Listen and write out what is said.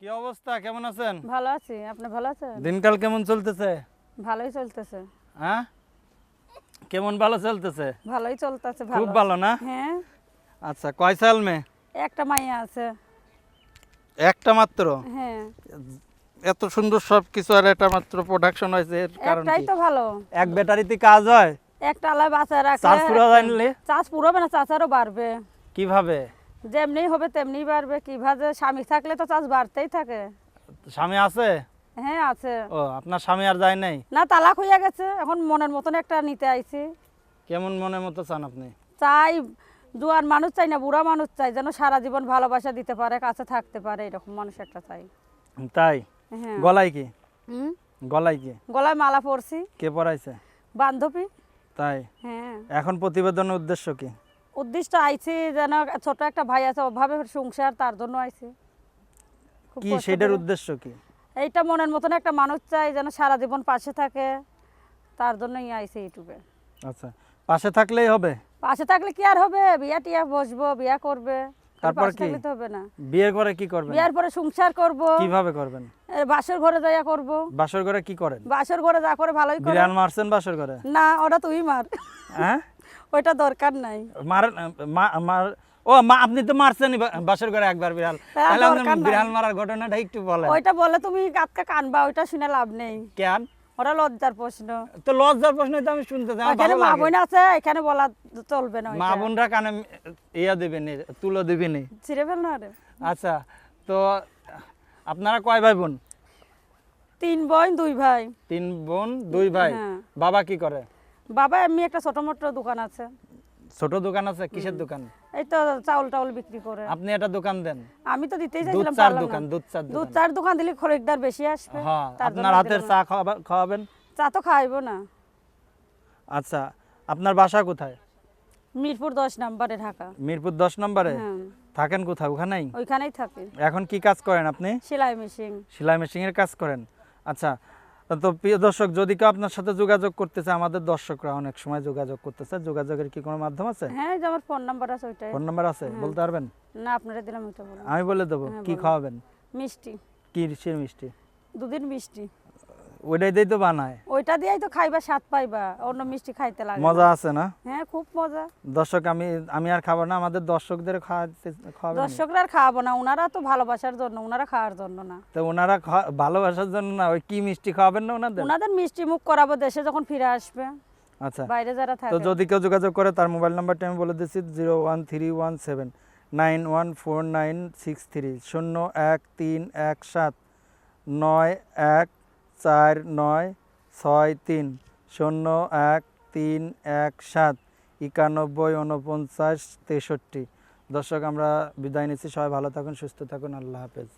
কি অবস্থা? কেমন আছেন? ভালো আছি। আপনি ভালো আছেন? দিনকাল কেমন চলতেছে? ভালোই চলতেছে। হ্যাঁ? কেমন ভালো চলতেছে? ভালোই চলতেছে ভালো খুব ভালো। না? হ্যাঁ। আচ্ছা কয় সাল মে? একটা মাইয়া আছে। একটা মাত্র? হ্যাঁ। এত সুন্দর সব কিছু আর এটা মাত্র প্রোডাকশন হয়েছে এর কারণ একটাই তো ভালো। এক ব্যাটারিতে কাজ হয়? একটা আলাদা বাঁচায় রাখলে চার্জ পুরো জানলে চাষ পুরোবে না চাচারও বাড়বে। কীভাবে? যেমনি হবে তেমনি বাড়বে। কীভাবে স্বামী থাকলে তো চাষ বাড়তেই থাকে। স্বামী আছে? হ্যাঁ আছে। ও আপনার স্বামী আর যায় নাই? না তালাক হইয়া গেছে। এখন মনের মতন একটা নিতে আইছি। কেমন মনের মতো চান আপনি? চাই জোয়ান মানুষ চাই না বুড়া মানুষ চাই যেন সারা জীবন ভালোবাসা দিতে পারে কাছে থাকতে পারে এরকম মানুষ একটা চাই। তাই? হ্যাঁ। গলায় কি? হুম? গলায় কি? গলায় মালা পরছি। কে পড়াইছে বান্ধবী। তাই? হ্যাঁ। এখন প্রতিবেদনের উদ্দেশ্য কি? উদ্দিষ্ট আইছি যেন ছোট একটা ভাই আছে অভাবে সংসার তার জন্য আইছি। কি সেটার উদ্দেশ্য কি? এইটা মনের মতন একটা মানুষ চাই যেন সারা জীবন পাশে থাকে তার জন্যই আইছি ইউটিউবে আচ্ছা পাশে থাকলেই হবে? পাশে থাকলে কি আর হবে? বিয়া টিয়া বসবো বিয়া করবে। তারপর কি? হবে না। বিয়ে করে কি করবেন? বিয়ার পরে সংসার করব। কীভাবে করবেন? বাসর ঘরে যাইয়া করব। বাসর ঘরে কি করেন? বাসর ঘরে যা করে ভালোই করে। বিড়াল মারছেন বাসর ঘরে? না ওটা তুই মার। হ্যাঁ? ওইটা দরকার নাই। মার মার ও মা আপনি তো মারছেনই বা- বাসর ঘরে একবার বিড়াল। তাহলে আপনি বিড়াল মারার ঘটনাটা একটু বলেন। ওইটা বলে তুমি গাতকা কানবা ওইটা শুনে লাভ নেই। কেন? ওটা লজ্জার প্রশ্ন। তো লজ্জার প্রশ্ন তো আমি শুনতে চাই এখানে মা বোন আছে এখানে বলা চলবে না মা বোনরা কানে ইয়া দেবেন তুলো দেবেন। ছিঁড়ে ফেল না রে। আচ্ছা তো আপনারা কয় ভাই বোন? তিন বোন দুই ভাই। তিন বোন দুই ভাই। হ্যাঁ। বাবা কি করে? বাবা এমনি একটা ছোট মোটো দোকান আছে। ছোট দোকান আছে? কিসের দোকান? এই তো চাউল টাউল বিক্রি করে। আপনি একটা দোকান দেন। আমি তো দিতেই দুধ চাইছিলাম চার দোকান দুধ চার দোকান। দুধ চার দোকান দিলে খরিদ্দার বেশি আসবে। হ্যাঁ আপনার হাতের চা খাওয়াবেন? চা তো খাইবো না। আচ্ছা আপনার বাসা কোথায়? মিরপুর দশ নাম্বারে ঢাকা। মিরপুর দশ নম্বরে? হ্যাঁ। থাকেন কোথায় ওখানেই? ওইখানেই থাকি। এখন কি কাজ করেন আপনি? সেলাই মেশিন। সেলাই মেশিনের কাজ করেন। আচ্ছা তো প্রিয় দর্শক যদি কেউ আপনার সাথে যোগাযোগ করতে চায় আমাদের দর্শকরা অনেক সময় যোগাযোগ করতে চায়। যোগাযোগের কি কোনো মাধ্যম আছে? হ্যাঁ যে আমার ফোন নাম্বার আছে ওইটাই। ফোন নাম্বার আছে? বলতে পারবেন? না আপনারা দিলাম বলুন। আমি বলে দেবো। হ্যাঁ, কি খাওয়াবেন? মিষ্টি। কি মিষ্টি? দুধের মিষ্টি। ওইটাই দিয়ে তো বানায়। ওইটা দিয়েই তো খাইবা স্বাদ পাইবা অন্য মিষ্টি খাইতে লাগে। না। মজা আছে না? হ্যাঁ খুব মজা। দর্শক আমি আমি আর খাব না আমাদের দর্শকদের খাওয়াতে খাওয়াবেন দর্শকরা আর খাওয়াবো না ওনারা তো ভালোবাসার জন্য ওনারা খাওয়ার জন্য না। তো ওনারা ভালোবাসার জন্য না ওই কি মিষ্টি খাওয়াবেন না ওনাদের? ওনাদের মিষ্টি মুখ করাবো দেশে যখন ফিরে আসবে। আচ্ছা। বাইরে যারা তো যদি কেউ যোগাযোগ করে তার মোবাইল নাম্বারটা আমি বলে দিচ্ছি zero one three one seven nine one four nine six three শূন্য এক তিন এক সাত নয় এক চার নয় ছয় তিন শূন্য এক তিন এক সাত একানব্বই উনপঞ্চাশ তেষট্টি। দর্শক, আমরা বিদায় নিচ্ছি। সবাই ভালো থাকুন, সুস্থ থাকুন। আল্লাহ হাফেজ।